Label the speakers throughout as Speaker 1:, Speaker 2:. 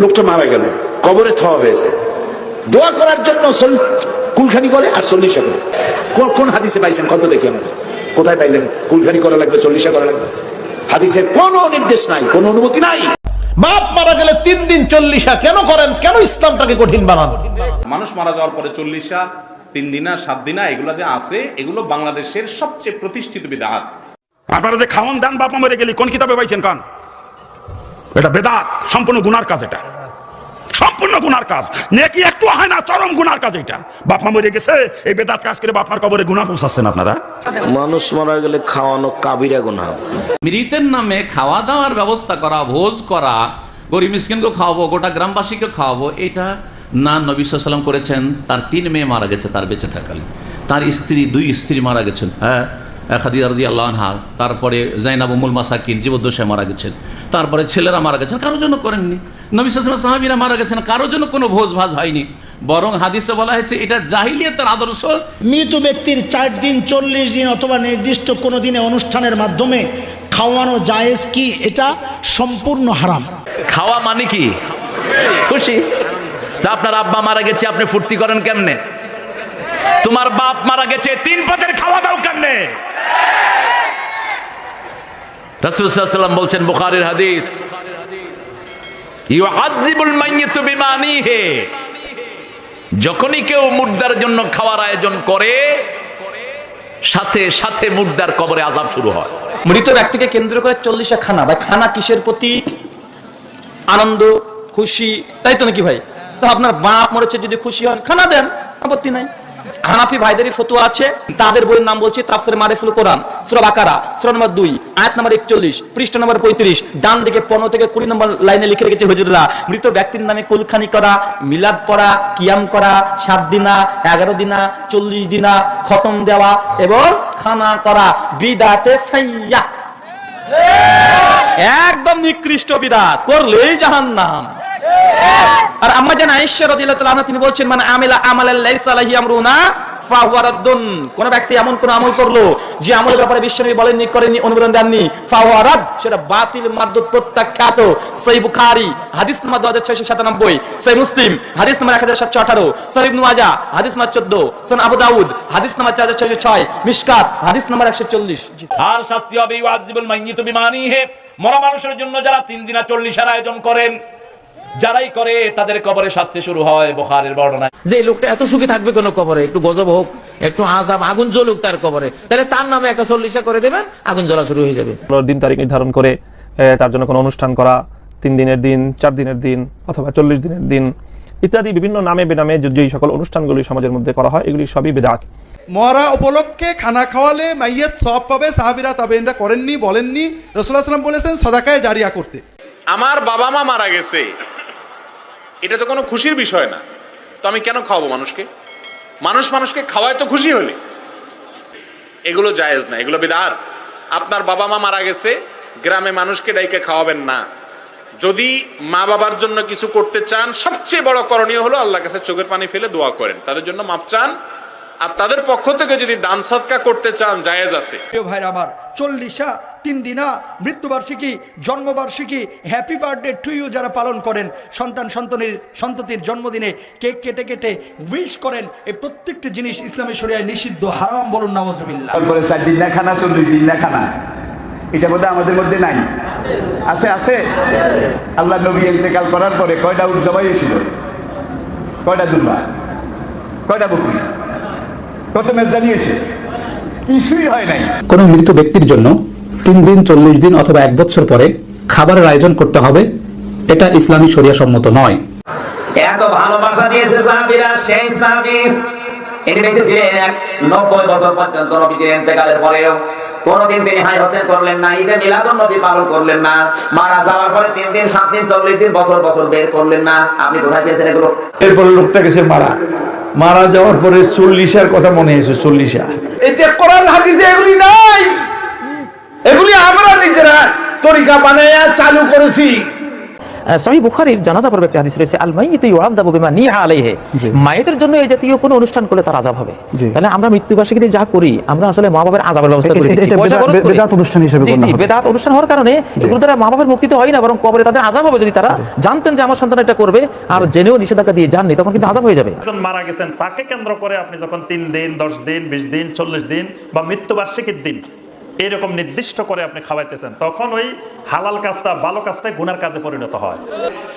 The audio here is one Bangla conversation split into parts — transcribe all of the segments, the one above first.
Speaker 1: লোকটা মারা গেল। কবরে থওয়া হয়েছে। দোয়া করার জন্য কুলখানি করে আর চল্লিশা করে। কোন- কোন হাদিসে পাইছেন? কত দেখি আমরা। কোথায় পাইলেন? কুলখানি করা লাগবে চল্লিশা করা লাগবে। হাদিসের কোনো নির্দেশ নাই কোনো অনুমতি নাই।
Speaker 2: বাপ মারা গেলে তিন দিন চল্লিশা কেন করেন? কেন ইসলামটাকে কঠিন বানান?
Speaker 3: মানুষ মারা যাওয়ার পরে চল্লিশা তিন দিনা সাত দিনা এগুলো যে আছে এগুলো বাংলাদেশের সবচেয়ে প্রতিষ্ঠিত বিধাত।
Speaker 4: আপনারা যে খাওয়ান দান বাপা মরে গেলি কোন কিতাবে পাইছেন কান? এটা বেদাত সম্পূর্ণ গুনার কাজ এটা। সম্পূর্ণ গুনার কাজ। নেকি একটু হয় না চরম গুনার কাজ এটা। বাপমা মরে গেছে এই বেদাত কাজ করে বাপমার কবরে গুনা পৌঁছাচ্ছেন আপনারা?
Speaker 5: মানুষ মারা গেলে খাওয়ানো কাবিরা গুনা
Speaker 6: মৃতের নামে খাওয়া দাওয়ার ব্যবস্থা করা ভোজ করা গরিব মিসকিনকে খাওয়াবো গোটা গ্রামবাসীকে খাওয়াবো এটা না নবী সাল্লাম করেছেন তার তিন মেয়ে মারা গেছে তার বেঁচে থাকালে তার স্ত্রী দুই স্ত্রী মারা গেছেন হ্যাঁ? খাদিজা রাজি আল্লাহ আনহা তারপরে জাইনাব উমুল মাসাকিন জীবদ্দশায় মারা গেছেন। তারপরে ছেলেরা মারা গেছেন কারোর জন্য করেননি। নবী সাল্লাম সাহাবিরা মারা গেছেন কারোর জন্য কোনো ভোজ ভাজ হয়নি। বরং হাদিসে বলা হয়েছে এটা জাহিলিয়াতের আদর্শ।
Speaker 2: মৃত ব্যক্তির চার দিন চল্লিশ দিন অথবা নির্দিষ্ট কোনো দিনে অনুষ্ঠানের মাধ্যমে খাওয়ানো জায়েজ কি? এটা সম্পূর্ণ হারাম।
Speaker 7: খাওয়া মানে কি? খুশি? তা আপনার আব্বা মারা গেছে আপনি ফুর্তি করেন কেমনে? তোমার বাপ মারা গেছে তিন পদের খাওয়া দাও কেমনে? বলছেন, বুখারীর হাদিস যখনই কেউ মুর্দার জন্য খাওয়ার আয়োজন করে, সাথে সাথে কবরে আযাব শুরু হয়।
Speaker 8: মৃত ব্যক্তিকে কেন্দ্র করে চল্লিশা খানা। ভাই, খানা কিসের প্রতি? আনন্দ, খুশি, তাই তো নাকি ভাই? তো আপনার বাপ মরেছে, যদি খুশি হন, খানা দেন, আপত্তি নাই। হানাফি ভাইদেরই ফতুয়া আছে। তাদের বইয়ের নাম বলছি তাফসির মারিফুল কোরআন, সূরা বাকারা, সূরা নম্বর 2 আয়াত নম্বর 41 পৃষ্ঠা নম্বর 35 ডান দিকে 15 থেকে 20 নম্বর লাইনে লিখে রেখেছে হুজুররা, মৃত ব্যক্তির নামে কুলখানি করা, মিলাদ পড়া, কিয়াম করা, সাত দিনা, এগারো দিনা, চল্লিশ দিনা, খতম দেওয়া এবং খানা করা, বিদাতে সাইয়া। একদম নিকৃষ্ট বিদাত, করলেই জাহান্নাম। আর আম্মা জান আয়েশা রাদিয়াল্লাহু তাআলা তিনি বলছেন মানে আমিলা আমালাল লাইসা আলাইহি আমরুনা ফাহুয়া রাদ্দুন। কোন ব্যক্তি এমন কোন আমল করল যে আমলের ব্যাপারে বিশ্বনবী বলেননি, করেননি, অনুমোদন দেননি। ফাহুয়া রাদ, সেটা বাতিল, মারদুদ, প্রত্যাখ্যাত। সহিহ বুখারী, হাদিস নম্বর 2697 সহিহ মুসলিম, হাদিস নম্বর 1718 সহিহ ইবনে মাজাহ হাদিস নম্বর 14 সুনান আবু দাউদ, হাদিস নম্বর 4606 মিশকাত, হাদিস নম্বর 140 জি।
Speaker 7: আর শাস্তি হবে ইউআযিবুল মাইয়িতু বিমানিহি। মরা মানুষের জন্য যারা তিন দিনা চল্লিশের আয়োজন করেন যারাই করে তাদের কবরে শাস্তি শুরু হয় বুখারীর বর্ণনা
Speaker 9: যে লোকটা এত সুখী থাকবে কোন কবরে? একটু গজব হোক একটু আজাব আগুন জ্বলুক তার কবরে। তাহলে তার নামে একটা চল্লিশা করে দেবেন আগুন জ্বলা শুরু হয়ে যাবে।
Speaker 10: দিন তারিখ নির্ধারণ করে তার জন্য কোনো অনুষ্ঠান করা তিন দিনের দিন চার দিনের দিন অথবা চল্লিশ দিনের দিন ইত্যাদি বিভিন্ন নামে বেনামে যে- যেই সকল অনুষ্ঠানগুলি সমাজের মধ্যে করা হয় এগুলি সবই বেদাত।
Speaker 11: মরা উপলক্ষে খানা খাওয়ালে মাইয়ের সব পাবে সাহাবিরা তাবেইনরা করেননি বলেননি। রসুল্লাহ সাল্লাম বলেছেন সদাকায় জারিয়া করতে।
Speaker 3: আমার বাবা মা মারা গেছে। এটা তো কোনো খুশির বিষয় না। তো আমি কেন খাওয়াবো মানুষকে? মানুষ মানুষকে খাওয়ায় তো খুশি হলে। এগুলো জায়েজ না, এগুলো বিদার। আপনার বাবা মা মারা গেছে, গ্রামে মানুষকে ডাইকে খাওয়াবেন না। যদি মা বাবার জন্য কিছু করতে চান, সবচেয়ে বড় করণীয় হলো আল্লাহ কাছে চোখের পানি ফেলে দোয়া করেন। তাদের জন্য মাপ চান আর তাদের পক্ষ থেকে যদি দান সৎকা করতে চান জায়েজ আছে।
Speaker 11: প্রিয় ভাইরা আমার চল্লিশা তিন দিনা মৃত্যুবার্ষিকী জন্মবার্ষিকী হ্যাপি বার্থডে টু ইউ যারা পালন করেন সন্তান সন্তানের সন্ততির জন্মদিনে কেক কেটে কেটে উইশ করেন এই প্রত্যেকটি জিনিস ইসলামী শরিয়ায় নিষিদ্ধ হারাম বলুন নওয়াজবিল্লাহ
Speaker 1: তারপরে চার দিন না খানা চল্লিশ দিন না খানা। এটা বোধহয় আমাদের মধ্যে নাই। আছে আছে? আল্লাহ নবী ইন্তেকাল করার পরে কয়টা উঠ জবাই হয়েছিল? কয়টা দুর্বা কয়টা বকরি? মেজ জানিয়েছে কিছুই হয় নাই।
Speaker 9: কোন মৃত ব্যক্তির জন্য তিন দিন চল্লিশ দিন অথবা এক বছর পরে খাবারের আয়োজন করতে হবে এটা ইসলামী শরিয়া সম্মত নয়।
Speaker 7: এত ভালোবাসা দিয়েছে সাহাবীরা সেই সাহাবী ইনি বেঁচে ছিলেন এক নব্বই বছর পর্যন্ত নবীজির ইন্তেকালের পরেও কোনদিন তিনি হাই হোসেন করলেন না ঈদে মিলাদুন নবী পালন করলেন না মারা যাওয়ার পরে তিন দিন সাত দিন চল্লিশ দিন বছর বছর বের করলেন না। আপনি কোথায় পেয়েছেন এগুলো?
Speaker 5: এরপরে লোকটা গেছে মারা। মারা যাওয়ার পরে চল্লিশার কথা মনে হয়েছে চল্লিশা। এতে কোরআন, হাদিসে এগুলি নাই। এগুলি আমরা নিজেরা তরিকা বানাইয়া চালু করেছি।
Speaker 9: সহি বুখারীর জানাজা পর্বে একটা হাদিস রয়েছে আল মাইয়িতু ইউআযাবু বিমা নিহা আলাইহি। মায়েদের জন্য এই জাতীয় কোনো অনুষ্ঠান করলে তার আযাব হবে। তাহলে আমরা মৃত্যুবার্ষিকী দিয়ে যা করি আমরা আসলে মা বাবার আযাবের ব্যবস্থা করে দিচ্ছি। পয়সা খরচ করে। জি, জি, বেদাত অনুষ্ঠান হওয়ার কারণে এগুলো দ্বারা মা বাবার মুক্তি তো হয় না বরং কবরে তাদের আযাব হবে যদি তারা জানতেন যে আমার সন্তান এটা করবে আর জেনেও নিষেধাজ্ঞা দিয়ে জাননি তখন কিন্তু আযাব হয়ে যাবে।
Speaker 4: একজন মারা গেছেন তাকে কেন্দ্র করে আপনি যখন তিন দিন দশ দিন বিশ দিন চল্লিশ দিন বা মৃত্যুবার্ষিকীর দিন এরকম নির্দিষ্ট করে আপনি খাওয়াইতেছেন, তখন ওই হালাল কাজটা, ভালো কাজটাই গুনার কাজে পরিণত হয়।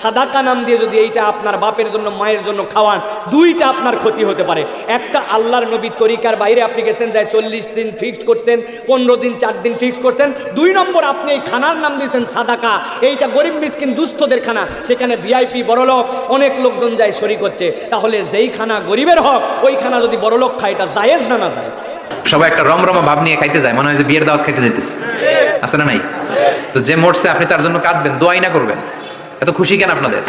Speaker 12: সাদাকা নাম দিয়ে যদি এইটা আপনার বাপের জন্য, মায়ের জন্য খাওয়ান, দুইটা আপনার ক্ষতি হতে পারে। একটা আল্লাহর নবীর তরিকার বাইরে আপনি গেছেন, যায় চল্লিশ দিন ফিক্সড করছেন পনেরো দিন, চার দিন ফিক্সড করছেন, দুই নম্বর আপনি এই খানার নাম দিয়েছেন সাদাকা। এইটা গরিব মিসকিন, দুস্থদের খানা। সেখানে ভিআইপি বড়লোক, অনেক লোকজন যায় শরিক হচ্ছে। তাহলে যেই খানা গরিবের হক, ওই খানা যদি বড়লোক খায়, এটা জায়েজ না না যায়
Speaker 13: সবাই একটা রমরমা ভাব নিয়ে খাইতে যায় মনে হয় যে বিয়ের দাওয়াত খাইতে যাইতেছে। আছে না নাই? তো যে মরছে আপনি তার জন্য কাঁদবেন দোয়াই না করবেন। এত খুশি কেন আপনাদের?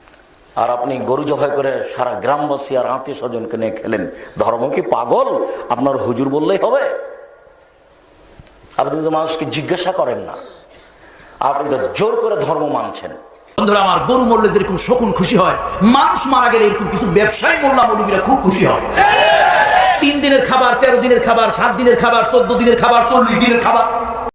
Speaker 14: আর আপনি গরু জবাই করে সারা গ্রামবাসী আর আত্মীয় স্বজনকে নিয়ে খেলেন। ধর্ম কি পাগল? আপনার হুজুর বললেই হবে। আপনি তো মানুষকে জিজ্ঞাসা করেন না আপনি তো জোর করে ধর্ম মানছেন।
Speaker 9: বন্ধুরা আমার গরু মরলে যেরকম শকুন খুশি হয় মানুষ মারা গেলে এরকম কিছু ব্যবসায়ী মোল্লা মৌলবীরা খুব খুশি হয়। তিন দিনের খাবার, তেরো দিনের খাবার, সাত দিনের খাবার, চোদ্দ দিনের খাবার, চল্লিশ দিনের খাবার।